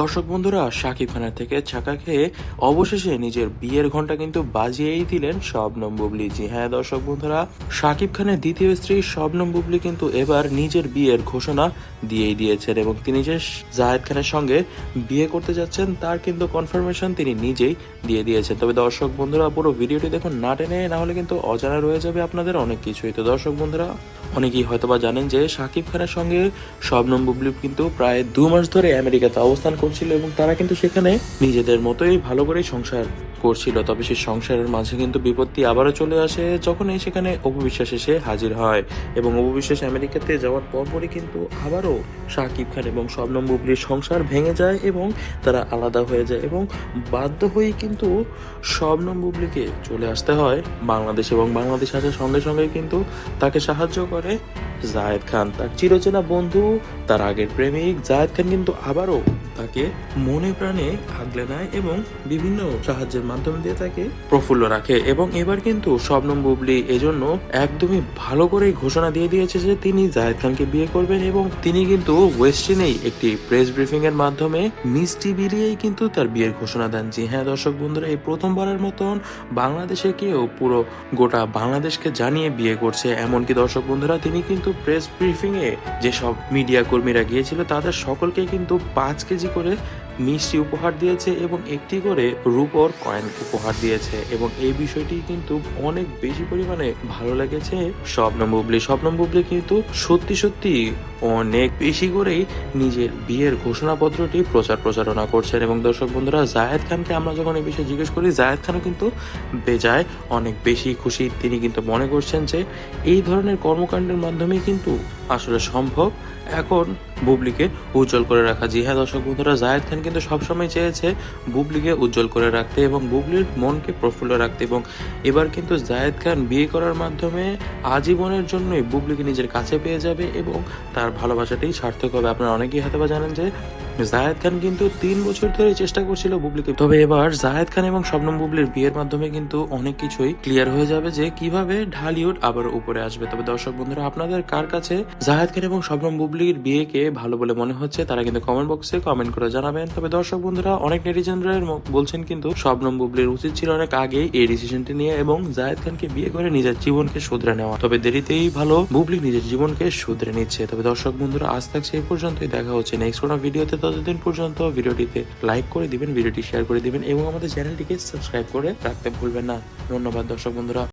দর্শক বন্ধুরা, শাকিব খানের থেকে ছাকা খেয়ে অবশেষে নিজের বিয়ের ঘণ্টা কিন্তু বাজিয়েই দিলেন শবনম বুবলি। জি হ্যাঁ দর্শক বন্ধুরা, শাকিব খানের দ্বিতীয় স্ত্রী শবনম বুবলি কিন্তু এবার নিজের বিয়ের ঘোষণা দিয়েই দিয়েছেন এবং তিনি যে জাহেদ খানের সঙ্গে বিয়ে করতে যাচ্ছেন তার কিন্তু কনফার্মেশন তিনি নিজেই দিয়ে দিয়েছেন। তবে দর্শক বন্ধুরা, পুরো ভিডিওটি দেখুন না টেনে, না হলে কিন্তু অজানা রয়ে যাবে আপনাদের অনেক কিছুই। তো দর্শক বন্ধুরা, অনেকেই হয়তোবা জানেন যে শাকিব খানের সঙ্গে শবনম বুবলি কিন্তু প্রায় দু মাস ধরে আমেরিকাতে অবস্থান করছিল এবং তারা কিন্তু সেখানে নিজেদের মতোই ভালো করে সংসার করছিল। তবে সেই সংসারের মাঝে কিন্তু বিপত্তি আবারও চলে আসে যখনই সেখানে অপবিশ্বাস এসে হাজির হয় এবং অপবিশ্বাস আমেরিকাতে যাওয়ার পরপরই কিন্তু আবারও শাকিব খান এবং শবনম বুবলির সংসার ভেঙে যায় এবং তারা আলাদা হয়ে যায় এবং বাধ্য হয়েই কিন্তু শবনম বুবলিকে চলে আসতে হয় বাংলাদেশ এবং বাংলাদেশ আসার সঙ্গে সঙ্গে কিন্তু তাকে সাহায্য করে জায়েদ খান। তার চিরচেনা বন্ধু, তার আগের প্রেমিক জায়েদ খান কিন্তু আবারও তাকে মনে প্রাণে আগলে নেয় এবং বিভিন্ন সাহায্যের মাধ্যমে দিয়ে তাকে প্রফুল্ল রাখে। এবং এবার কিন্তু শবনম বুবলি এজন্য একদমই ভালো করে ঘোষণা দিয়ে দিয়েছে যে তিনি জায়েদ খানকে বিয়ে করবেন এবং তিনি কিন্তু ওয়েস্টিনেই একটি প্রেস ব্রিফিং এর মাধ্যমে মিষ্টি বিলিয়েই কিন্তু তার বিয়ের ঘোষণা দেন। জি হ্যাঁ দর্শক বন্ধুরা, এই প্রথমবারের মতন বাংলাদেশে কেউ পুরো গোটা বাংলাদেশকে জানিয়ে বিয়ে করছে। এমনকি দর্শক বন্ধুরা, তিনি কিন্তু প্রেস ব্রিফিং এ যেসব মিডিয়া কর্মীরা গিয়েছিল, তাদের সকলকে কিন্তু পাঁচ কেজি করে মিষ্টি উপহার দিয়েছে এবং একটি করে রূপর কয়েন উপহার দিয়েছে এবং এই বিষয়টি কিন্তু অনেক বেশি পরিমাণে ভালো লেগেছে। স্বপ্নম বুবলি স্বপ্নম বুবলি কিন্তু সত্যি সত্যি অনেক বেশি করেই নিজের বিয়ের ঘোষণাপত্রটি প্রচার প্রচারণা করছেন এবং দর্শক বন্ধুরা, জায়েদ খানকে আমরা যখন এই বিষয়ে জিজ্ঞেস করি, জায়েদ খানও কিন্তু বেজায় অনেক বেশি খুশি। তিনি কিন্তু মনে করছেন যে এই ধরনের কর্মকাণ্ডের মাধ্যমেই কিন্তু আসলে সম্ভব। এখন বুবলিকে উজ্জ্বল করে রাখা জি হ্যাঁ দর্শক বন্ধুরা জায়েদ খান কিন্তু সবসময় চেয়েছে বুবলিকে উজ্জ্বল করে রাখতে এবং বুবলির মনকে প্রফুল্ল রাখতে এবং এবার কিন্তু জাহেদ খান বিয়ে করার মাধ্যমে আজীবনের জন্যই বুবলিকে নিজের কাছে পেয়ে যাবে এবং তার ভালোবাসাটাই সার্থক হবে। আপনারা অনেকেই হয়তো বা জানেন যে জায়েদ খান কিন্তু তিন বছর ধরে চেষ্টা করছিল বুবলিকে তবে এবার জায়েদ খান এবং শবনম বুবলির বিয়ের মাধ্যমে কিন্তু অনেক কিছুই ক্লিয়ার হয়ে যাবে যে কীভাবে ঢালিউড আবার উপরে আসবে। তবে দর্শক বন্ধুরা, আপনাদের কার কাছে জায়েদ খান এবং শবনম বুবলির বিয়েকে ভালো বলে মনে হচ্ছে তারা কিন্তু কমেন্ট বক্সে কমেন্ট করে জানাবেন। তবে দর্শক বন্ধুরা, অনেক নেটিজেনরা বলছেন কিন্তু শবনম বুবলির উচিত ছিল অনেক আগেই এই ডিসিশনটি নিয়ে এবং জায়েদ খানকে বিয়ে করে নিজের জীবনকে শুধরে নেওয়া। তবে দেরিতেই ভালো বুবলি নিজের জীবনকে শুধরে নিচ্ছে। তবে দর্শক বন্ধুরা, আজ থাকছে এই পর্যন্তই। দেখা হচ্ছে নেক্সট কোনো ভিডিওতে ততদিন পর্যন্ত ভিডিওটিতে লাইক করে দিবেন, ভিডিওটি শেয়ার করে দিবেন এবং আমাদের চ্যানেলটিকে সাবস্ক্রাইব করে রাখতে ভুলবেন না। ধন্যবাদ দর্শক বন্ধুরা।